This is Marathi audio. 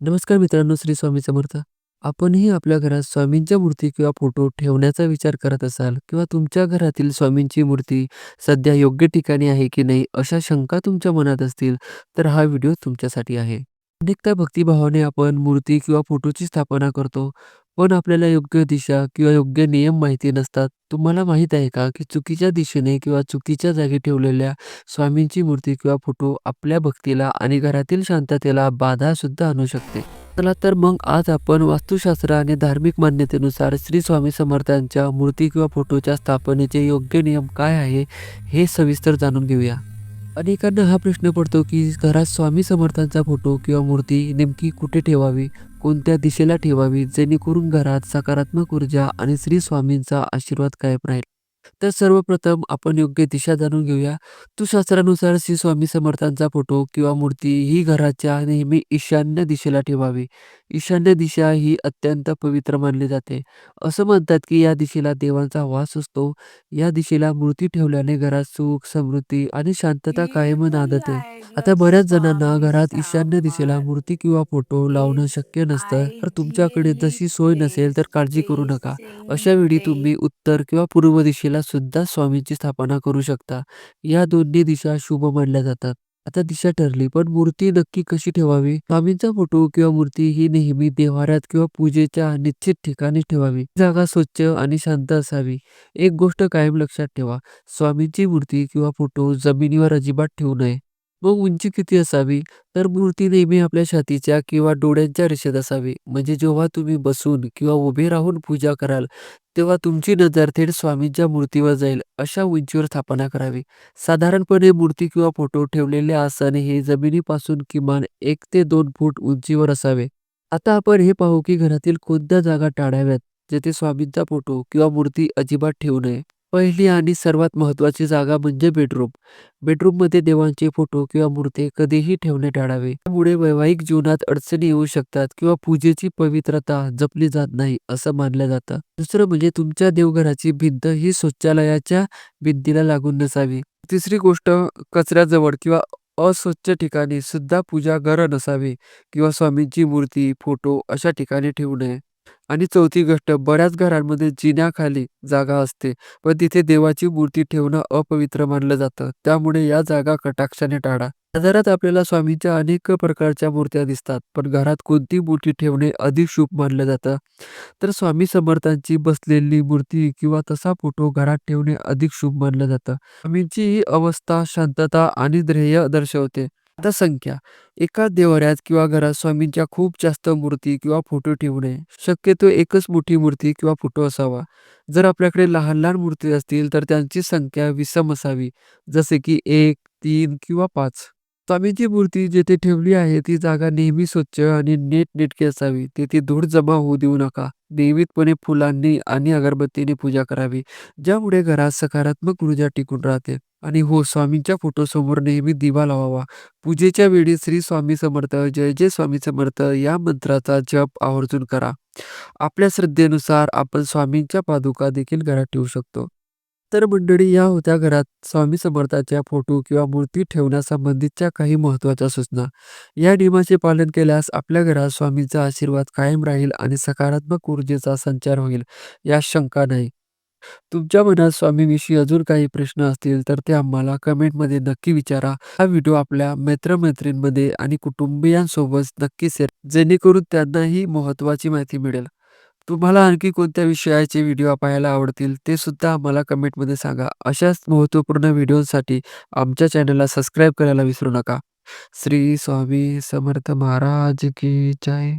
नमस्कार मित्रांनो, श्री स्वामी समर्थ. आपणही आपल्या घरात स्वामींच्या मूर्ती किंवा फोटो ठेवण्याचा विचार करत असाल किंवा तुमच्या घरातील स्वामींची मूर्ती सध्या योग्य ठिकाणी आहे की नाही अशा शंका तुमच्या मनात असतील, तर हा व्हिडिओ तुमच्यासाठी आहे. अनेकदा भक्तिभावाने आपण मूर्ती किंवा फोटोची स्थापना करतो, पण आपल्याला योग्य दिशा किंवा योग्य नियम माहिती नसतात. तुम्हाला माहीत आहे का, की चुकीच्या दिशेने किंवा चुकीच्या जागी ठेवलेल्या स्वामींची मूर्ती किंवा फोटो आपल्या भक्तीला आणि घरातील शांततेला बाधा सुद्धा आणू शकते. चला तर मग आज आपण वास्तुशास्त्र आणि धार्मिक मान्यतेनुसार श्री स्वामी समर्थांच्या मूर्ती किंवा फोटोच्या स्थापनेचे योग्य नियम काय आहे, हे सविस्तर जाणून घेऊया. अनेकांना हा प्रश्न पडतो की घरात स्वामी समर्थांचा फोटो किंवा मूर्ती नेमकी कुठे ठेवावी, कोणत्या दिशेला ठेवावी, जेणेकरून घरात सकारात्मक ऊर्जा आणि श्री स्वामींचा आशीर्वाद कायम राहील. तर सर्वप्रथम आपण योग्य दिशा जाणून घेऊया. वास्तुशास्त्रानुसार श्री स्वामी समर्थांचा फोटो किंवा मूर्ती ही घराच्या नेहमी ईशान्य दिशेला ठेवावी. ईशान्य दिशा ही अत्यंत पवित्र मानली जाते. असं म्हणतात की या दिशेला देवांचा वास असतो. या दिशेला मूर्ती ठेवल्याने घरात सुख, समृद्धी आणि शांतता कायम नांदते. आता बऱ्याच जणांना घरात ईशान्य दिशेला मूर्ती किंवा फोटो लावणं शक्य नसतं, तर तुमच्याकडे तशी सोय नसेल तर काळजी करू नका. अशा वेळी तुम्ही उत्तर किंवा पूर्व दिशेला सुद्धा स्वामींची स्थापना करू शकता. या दोन्ही दिशा शुभ मानल्या जातात. आता दिशा ठरली, पण मूर्ती नक्की कशी ठेवावी? स्वामींचा फोटो किंवा मूर्ती ही नेहमी देव्हाऱ्यात किंवा पूजेच्या निश्चित ठिकाणी ठेवावी. जागा स्वच्छ आणि शांत असावी. एक गोष्ट कायम लक्षात ठेवा, स्वामींची मूर्ती किंवा फोटो जमिनीवर अजिबात ठेवू नये. मग उंची किती असावी? तर मूर्ती नेहमी आपल्या छातीच्या किंवा डोळ्यांच्या रेषेत असावी. म्हणजे जेव्हा तुम्ही बसून किंवा उभे राहून पूजा कराल, तेव्हा तुमची नजर थेट स्वामींच्या मूर्तीवर जाईल, अशा उंचीवर स्थापना करावी. साधारणपणे मूर्ती किंवा फोटो ठेवलेले आसन हे जमिनीपासून किमान एक ते दोन फूट उंचीवर असावे. आता आपण हे पाहू की घरातील कोणत्या जागा टाळाव्यात, जेथे स्वामींचा फोटो किंवा मूर्ती अजिबात ठेवू नये. पहिली आणि सर्वात महत्त्वाची जागा म्हणजे बेडरूम. बेडरूममध्ये देवांचे फोटो किंवा मूर्ती कधीही ठेवणे टाळावे. त्यामुळे वैवाहिक जीवनात अडचणी येऊ शकतात किंवा पूजेची पवित्रता जपली जात नाही, असं मानलं जातं. दुसरं म्हणजे तुमच्या देवघराची भिंत ही शौचालयाच्या भिंतीला लागून नसावी. तिसरी गोष्ट कचऱ्याजवळ किंवा अस्वच्छ ठिकाणी सुद्धा पूजा घर नसावे किंवा स्वामींची मूर्ती, फोटो अशा ठिकाणी ठेवू नये. आणि चौथी गोष्ट, बऱ्याच घरांमध्ये जिन्याखाली जागा असते, पण तिथे देवाची मूर्ती ठेवणं अपवित्र मानलं जातं. त्यामुळे या जागा कटाक्षाने टाळा. बाजारात आपल्याला स्वामींच्या अनेक प्रकारच्या मूर्त्या दिसतात, पण घरात कोणती मूर्ती ठेवणे अधिक शुभ मानलं जातं? तर स्वामी समर्थांची बसलेली मूर्ती किंवा तसा फोटो घरात ठेवणे अधिक शुभ मानलं जातं. स्वामींची ही अवस्था शांतता आणि ध्येय दर्शवते. आता संख्या, एका देवाऱ्यात किंवा घरात स्वामींच्या खूप जास्त मूर्ती किंवा फोटो ठेवू नये. शक्यतो एकच मोठी मूर्ती किंवा फोटो असावा. जर आपल्याकडे लहान लहान मूर्ती असतील तर त्यांची संख्या विषम असावी, जसे की एक, तीन किंवा पाच. स्वामींची मूर्ती जेथे ठेवली आहे ती जागा नेहमी स्वच्छ आणि नीटनेटकी असावी. तेथे धूळ जमा होऊ देऊ नका. नियमितपणे फुलांनी आणि अगरबत्तीने पूजा करावी, ज्यामुळे घरात सकारात्मक ऊर्जा टिकून राहते. आणि हो, स्वामींच्या फोटोसमोर नेहमी दिवा लावावा. पूजेच्या वेळी श्री स्वामी समर्थ, जय जय स्वामी समर्थ या मंत्राचा जप आवर्जून करा. आपल्या श्रद्धेनुसार आपण स्वामींच्या पादुका देखील घरात ठेवू शकतो. तर मंडळी, या होत्या घरात स्वामी समर्थाच्या फोटो किंवा मूर्ती ठेवण्यासंबंधीच्या काही महत्त्वाच्या सूचना. या नियमाचे पालन केल्यास आपल्या घरात स्वामींचा आशीर्वाद कायम राहील आणि सकारात्मक ऊर्जेचा संचार होईल, या शंका नाही. तुमच्या मनात स्वामीविषयी अजून काही प्रश्न असतील तर ते आम्हाला कमेंटमध्ये नक्की विचारा. हा व्हिडिओ आपल्या मैत्रमैत्रिणींमध्ये आणि कुटुंबियांसोबत नक्की शेअर जेणेकरून त्यांनाही महत्त्वाची माहिती मिळेल. तुम्हाला आणखी कोणत्या विषयाचे व्हिडिओ पाहायला आवडतील ते सुद्धा आम्हाला कमेंटमध्ये सांगा. अशाच महत्त्वपूर्ण व्हिडिओसाठी आमच्या चॅनलला सबस्क्राईब करायला विसरू नका. श्री स्वामी समर्थ महाराज की जय.